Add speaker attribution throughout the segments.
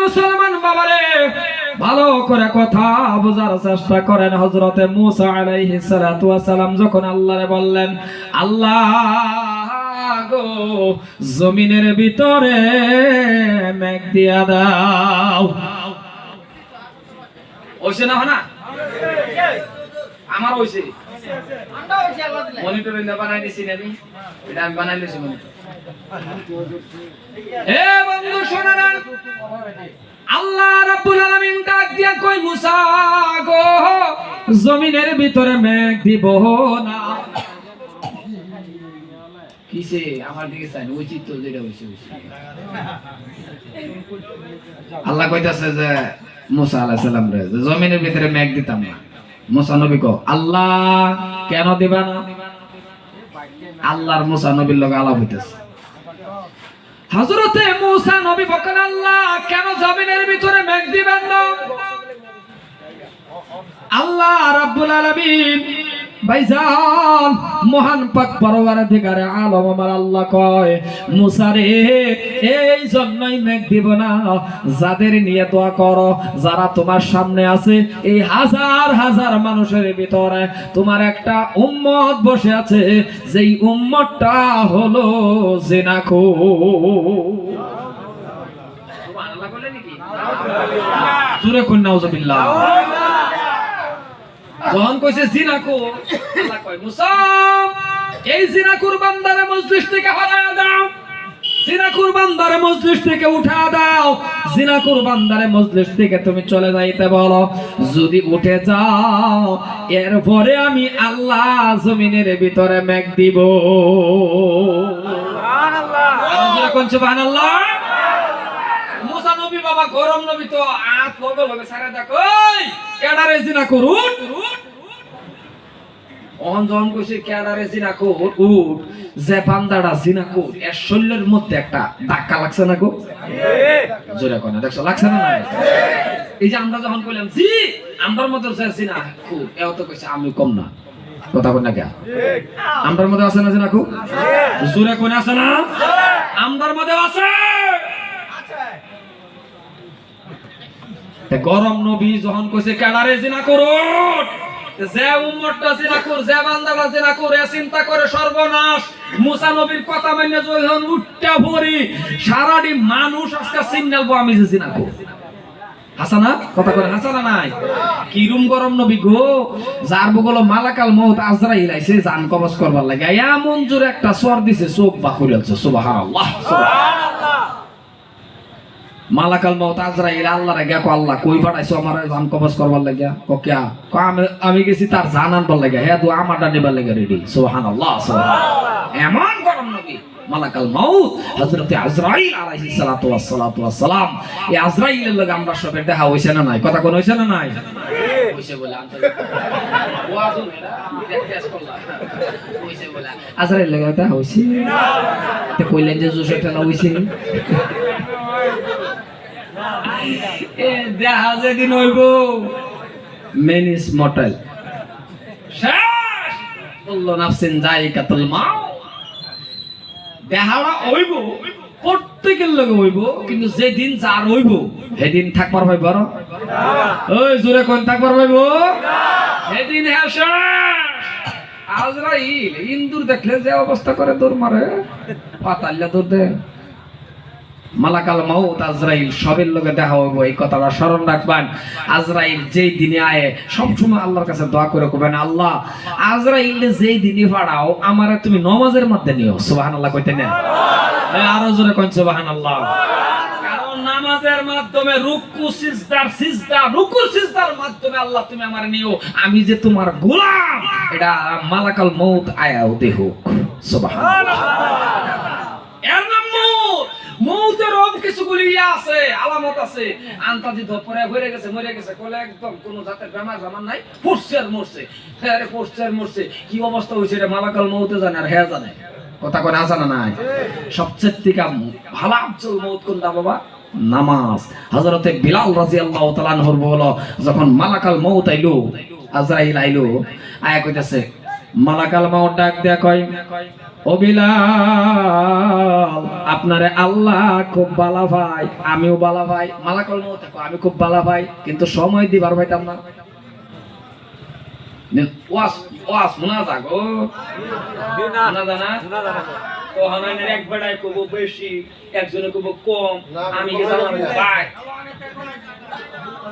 Speaker 1: মুসলমান বাবারে, ভালো করে কথা বোঝার চেষ্টা করেন হজরতে মুসা যখন আল্লাহরে বললেন, আল্লাহ গো, জমিনের ভিতরে মেঘ দিয়া দাও। ওইছে না আমার ওইছে মনিটর বানাই দিছি আমি এটা আমি বানাই দিছি মনিটর এ বন্ধু শোনা না। আল্লাহ রাব্বুল আলামিন ডাক দিয়া কই মুসা গো জমিনের ভিতরে মেঘ দিব না। কিসে? আমার দিকে চাই যেটা হইছে। আল্লাহ কইতাছে যে মুসা আলাইহিস সালাম রে যে জমিনের ভিতরে মেঘ দিতাম না। মুসা ক আল্লাহ, কেন দিবা না? আল্লাহর মোসানবীর লোক লগে আলাপ হইতেছে। হজরতে মুসা নবী বলেন আল্লাহ, কেন জমিনের ভিতরে মেঘ দিবেন না? আল্লাহ রাব্বুল আলামিন ভাইজান মহান পাক পরওয়ারদিগারে আলম আমার আল্লাহ কয়, মুসা রে, এই জন্যই মেঘ দিব না। যাদের নিয়ে দোয়া করো, যারা তোমার সামনে আছে, এই হাজার হাজার মানুষের ভিতরে তোমার একটা উম্মত বসে আছে, যেই উম্মতটা হলো নাকি? জোরে কন্যা যখন কইছে জিনাকু। আল্লাহ কয় মুসা এই জিনাকুর বান্দারে মজলিস থেকে হরায়া দাও। জিনাকুর বান্দারে মজলিস থেকে উঠা দাও। জিনাকুর বান্দারে মজলিস থেকে তুমি চলে যাইতে বলো। যদি উঠে যাও এরপরে আমি আল্লাহ জমিনের ভিতরে মেঘ দিব। সুবহানাল্লাহ। সুবহানাল্লাহ। নবী বাবা গরম নবী তো আত লগে লগে সারা দেখো। কেডারে জিনা করুন অহন যখন কইছে কেডারে জিনা উঠ যে বান্দাটা জিনা এর শরীরের মধ্যে একটা ধাক্কা লাগছে না গো? জোরে কোনা দেখছ লাগছে না? না এই যে আমরা যখন কইলাম জি আমরার মধ্যে যে জিনা এও তো কইছে আমি কম না। কথা কই না কে? আমরার মধ্যে আছে না জিনা কর? জোরে কোনা আছে না? আমরার মধ্যে আছে তে গরম নবী যখন কইছে, কেডারে জিনা করুন যে উম্মতটা জিনা কর, যে বান্দাটা জিনা করে চিন্তা করে সর্বনাশ। মুসা নবীর কথা মাইনে যখন উঠটা ভরি সারাটি মানুষ আজকে সিগন্যাল বো আমি জিনা কর। হাসানা? কথা করে হাসানা নাই। কিরুম গরম নবী গো? যার বগল মালাকাল মউত আজরাইল আইছে জান কবজ করবার লাগে। এমন জোরে একটা সর দিছে, চোখ বাকুরিয়ালছে সুবহানাল্লাহ সুবহানাল্লাহ। মালাকাল মাউত আজরাইল আল্লাহ রে গেকো আল্লাহ, কই পাঠাইছো আমার জান কবজ করবার লাগিয়া? ক কিয়া ক আমি আমি গেছি তার জান আনবার লাগিয়া। হে দু আমারটা নিবার লাগিয়া রেডি সুবহানাল্লাহ সুবহানাল্লাহ। এমন গরম নবী, মালাকাল মাউত হযরতে আজরাইল আলাইহিস সালাতু ওয়াস সালাতু ওয়াস সালাম এই আজরাইলের লগে আমরা সবের দেখা হইছে না নাই? কথা কোন হইছে না নাই? হইছে বলে আনতে ওয়াজ হইলা টেস্ট করলা হইছে বলে আজরাইল লগে দেখা হইছে? তে কইলেন যে জোসে ঠেলা হইছে দেখা যেদিন হইব মেন বলল নাফসিন যাই কাতল মাও দেহারা হইব প্রত্যেকের লগে হইব কিন্তু যেদিন যার হইব সেদিন থাকবার ভাই বড় ওই জোরে কোন থাকবার ভাইব সেদিন হ্যাঁ আজরাইল ইন্দুর দেখলে যে অবস্থা করে দৌড় মারে পাতাল্লা দৌড় দেয়। মালাকাল মাউত আজরাইল, সবের লগে দেখা হইব, এই কথাটা স্মরণ রাখবেন। আজরাইল যেই দিনে আয়ে সবসময় আল্লাহর কাছে দোয়া করে কবেন আল্লাহ আজরাইল যেই দিনে পাড়াও আমারে তুমি নমাজের মধ্যে নিও। সুবহানাল্লাহ কইতে নেন। আরও জোরে কইন, সুবহানাল্লাহ। কারণ নামাজের মাধ্যমে রুকু, সিজদার, সিজদা রুকু সিজদার মাধ্যমে আল্লাহ তুমি আমার নিও। আমি যে তোমার গোলাম, এটা মালাকাল মউত আয়াও দেহ সুবহানাল্লাহ এর নাম মৌত মৌতের মরছে। হ্যাঁ মালাকাল সবচেয়ে মৌত নামাজ। বিলাল রাদিয়াল্লাহু তাআলা বলো, যখন মালাকাল মৌত আইলো, আজরাইল আইলো, আয়া কইতাছে মালাকাল মৌত ডাক দেয়া কয় ও বিলাল আপনারে আল্লাহ খুব বালা ভাই আমিও বালা ভাই। মালা কল মতো আমি খুব বালা ভাই কিন্তু সময় দিবার ভাইতাম না। ওয়াস ওয়াস শোনা যাক ও। শোনা যায় তো হানানের এক বেড়ায় কব বেশি একজনে কব কম আমি ভাই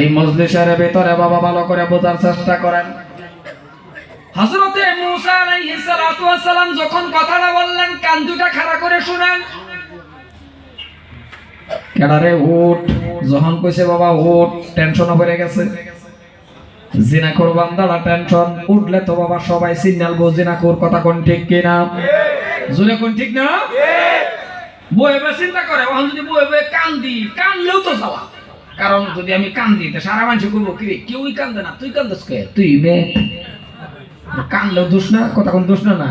Speaker 1: এই মজলিসের ভিতরে বাবা ভালো করে বোঝার চেষ্টা করেন। হযরতে মূসা আলাইহিস সালাতু ওয়াস যখন কথাটা বললেন কান দুটা খাড়া করে শুনেন। কেডারে উঠ। যখন কইছে বাবা উঠ টেনশন পড়ে গেছে। জিনা করবান টেনশন উঠলে তো বাবা সবাই সিগন্যাল বো জিনা কর কথা কোন ঠিক কিনা জুনে কোন ঠিক না? বয়ে বয়ে চিন্তা করে ওখান যদি বয়ে বয়ে কান্দি কানলেও তো যাওয়া। কারণ যদি আমি কান্দি, তো সারা মানুষ করব কিরে, কেউই কান্দে না, তুই কান্দস কে? তুই মে কানলেও দোষ না কথা কোন দোষ না না।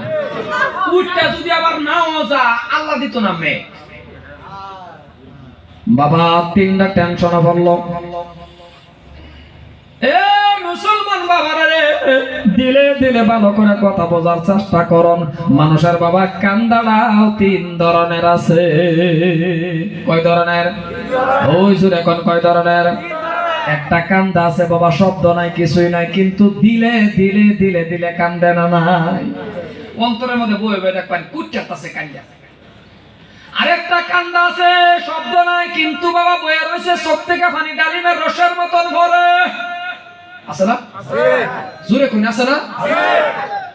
Speaker 1: উঠটা যদি আবার নাও যা, আল্লাহ দিত না মেয়ে। বাবা, তিনটা টেনশন পড়ল। এ মুসলমান বাবারা রে দিলে দিলে ভালো করে কথা বোঝার চেষ্টা করুন। মানুষের বাবা কান্দাড়াও তিন ধরনের আছে। কয় ধরনের? ওই জুড়ে কোন কয় ধরনের? একটা কান্দা আছে, বাবা, শব্দ নাই, কিছুই নাই, কিন্তু দিলে দিলে দিলে দিলে কান্দে না নাই। অন্তরের মধ্যে বই বই দেখবেন কুচ্চাতাছে কান্দা আরেকটা কান্দা আছে, শব্দ নাই, কিন্তু বাবা বয়ে রয়েছে সব থেকে পানি ডালিমের রসের মতন ভরে। আছে না? জোরে কোন আছে না?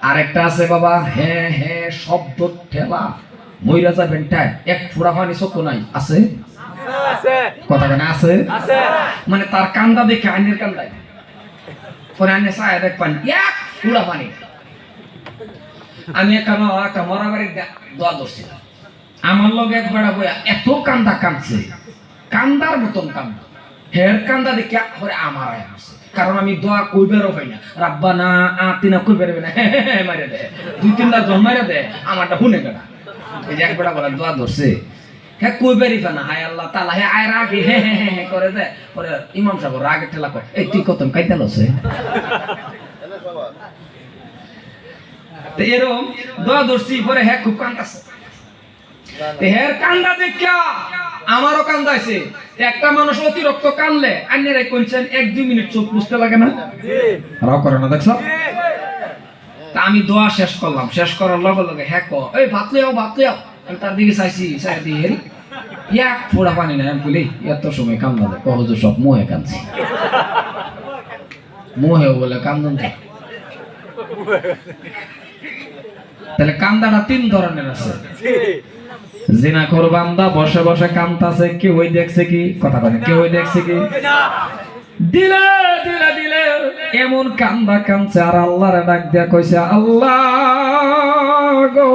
Speaker 1: আরেকটা আছে বাবা হ্যাঁ হ্যাঁ শব্দ ঠেলা। মইরা যাবেন টাই এক ফুড়া পানি চোখ নাই। আছে? কথা কেন আছে? মানে তার কান্দা দেখে আইনের কান্দায়। পরে আইনে চায় দেখবেন এক পানি। আমি একটা একটা মরা বাড়ির দে- দোয়া ধরছিলাম। আমার লগে এক বেড়া বইয়া এত কান্দা কান্দছে কান্দার মতন কান্দা। হের কান্দা দেখে পরে আমার আয় আসছে কারণ আমি দোয়া কইবেরও পাই না। রাব্বা না আতিনা কই পারবে না। মারে দে। দুই, তিনটা জন মারে দে, আমারটা শুনে গেলা এই যে এক বেড়া বলে দোয়া ধরছে। হ্যাঁ কই পারিবে না। হায় আল্লাহ তালা হে, আয় রাগে। হে হে হে হে, করে দে। পরে ইমাম সাহেব রাগে ঠেলা কয়, এই, তুই কত কাইতে তো এরকম দোয়া ধরছি, পরে হ্যাঁ খুব কান্দাছে। হের কান্দা দেখা আমারও কান্দাইছে একটা মানুষ অতিরিক্ত কানলে আন্যেরাই কোনছেন এক দুই মিনিট চোখ বুঝতে লাগে না? রাও করে না, দেখছ? তা আমি দোয়া শেষ করলাম। শেষ করার লগে লগে হ্যাঁ কো। এই, ভাত লইয়াও ভাত লইয়াও আমি তার দিকে চাইছি চাই দিয়ে হেরি। এক ফোড়া পানি নাই, আমি বলি এত সময় কান্দা দেয়। কহ যে সব মোহে কান্দছি মোহে বলে কান্দন দেয় তাহলে কান্দাটা তিন ধরনের আছে। জিনা বান্দা, বসে বসে কান্তাছে কেউ দেখছে কি? কথা কেউ ওই দেখছে কি? দিলে দিলে দিলে, এমন কান্দা কান্দছে আর আল্লাহর ডাক দিয়া কইছে, আল্লাহ গো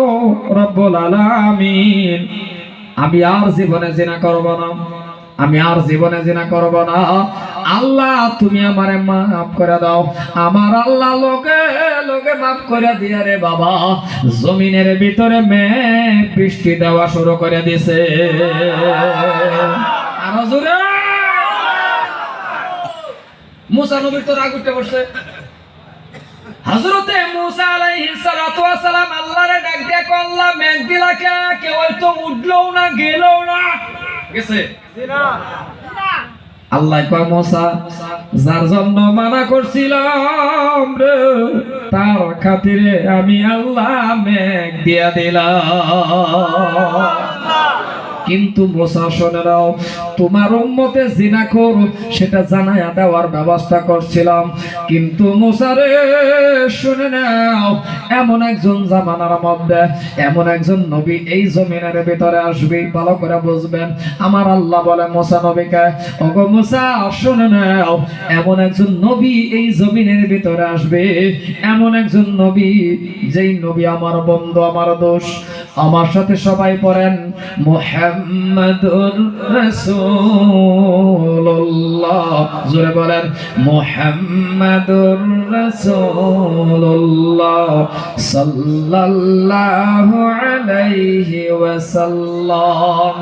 Speaker 1: রব্বুল আলামিন, আমি আর জীবনে জিনা করব না, আমি আর জীবনে জিনা করব না আল্লাহ, তুমি আমারে মাফ করে দাও। আমার আল্লাহ লোকে লোকে মাফ করে দিয়া রে বাবা। জমিনের ভিতরে মেঘ বৃষ্টি দেওয়া শুরু করে দিছে। আরও জোরে। মুসা নবীর তো রাগ উঠে বসছে হযরতে মুসা আলাইহিস সালাতু ওয়াস সালাম আল্লাহরে ডাক দিয়ে কল্লা মেঘ দিলা কে কেউ তো উঠল না, গেলও না। গেছে? আল্লাহ মশা যার জন্য মানা করছিলাম তার খাতিরে আমি আল্লাহ মেঘ দিয়া দিলাম। কিন্তু মোসা, শোনে নাও তোমার উম্মতে জিনা কর সেটা জানায়া দেওয়ার ব্যবস্থা করছিলাম। কিন্তু মোসারে শুনে নাও, এমন একজন জামানার মধ্যে, এমন একজন নবী এই জমিনের ভিতরে আসবে, ভালো করে বুঝবেন। আমার আল্লাহ বলে, মোসা নবীকে, ওগো মোসা, শুনে নাও, এমন একজন নবী এই জমিনের ভিতরে আসবে, এমন একজন নবী যেই নবী আমার বন্ধু, আমার দোষ। আমার সাথে সবাই পড়েন, মোহাম্মদুর রাসূলুল্লাহ। জোরে বলেন মুহাম্মাদুর রাসূলুল্লাহ সাল্লাল্লাহু আলাইহি ওয়াসাল্লাম।